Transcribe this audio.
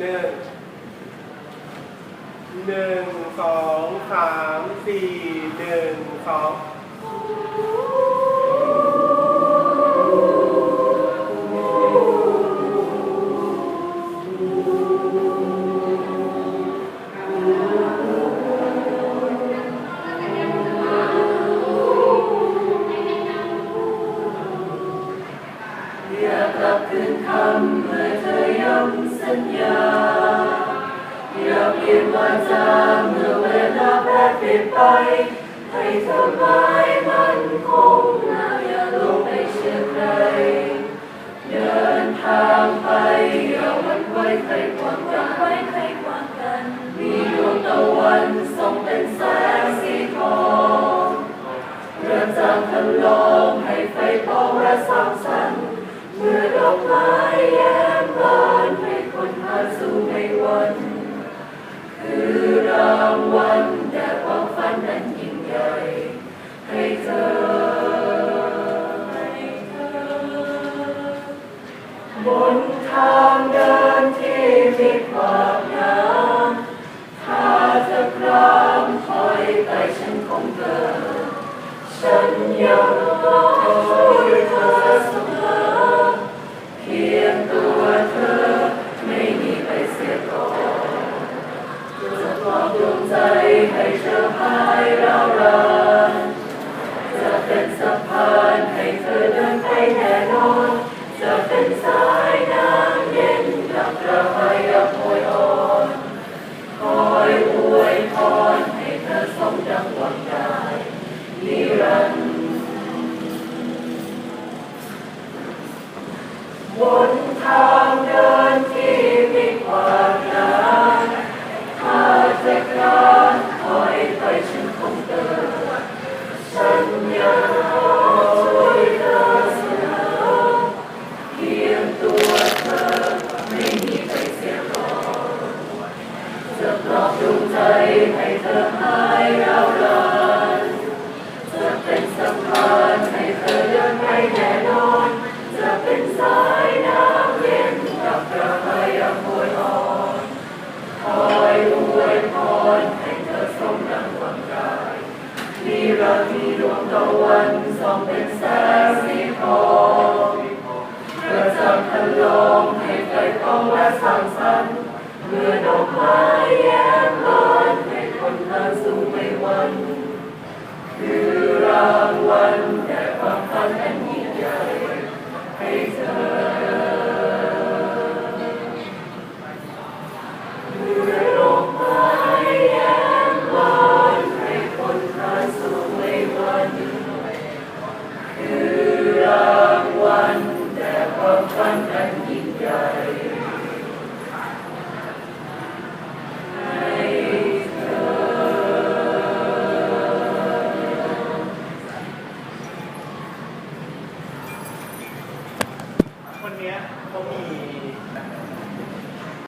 หนึ่งหนึ่งสองสามสี่หนึ่งสอง สัญญา อย่าเปลี่ยนวาจาเมื่อเวลาแปรเปลี่ยนไป ให้เธอหมายมันคงอย่าลงไปเชื่อใคร เดินทางไปอย่าหวันไหวใครกวางกันไว้ใครกวางกัน มีดวงตะวันส่องเป็นแสงสีทองเริ่มจางพันลองให้ไฟปองและสร้างสรรค์เมื่อด คนหาสู่ในวัน คือรางวัลแด่ความฝันนั้นยิ่งใหญ่ให้เธอให้เธอบนทางเดินที่มีความงามถ้าเธอครามคอยใต้ฉันคงเกิดฉันยัง อบดวงใจให้เธอหายร้าวรานจะเป็นสะพานให้เธอเดินไปแน่นอนจะเป็นสา ให้เธอหายร้าวรานจะเป็นสะพานให้เธอเดินไปแน่นอน จะเป็นสายน้ำเย็นกับกระหายอโอยอ่อนคอยอวยพรให้เธอสมดังหวังได้มีรักมีดวงตะวันส่องเป็นแสงสีทองประจำพันลมให้ไฟปองและสร้างสรรค์เมื่อดอกไม้แย้ คนนี้เขามี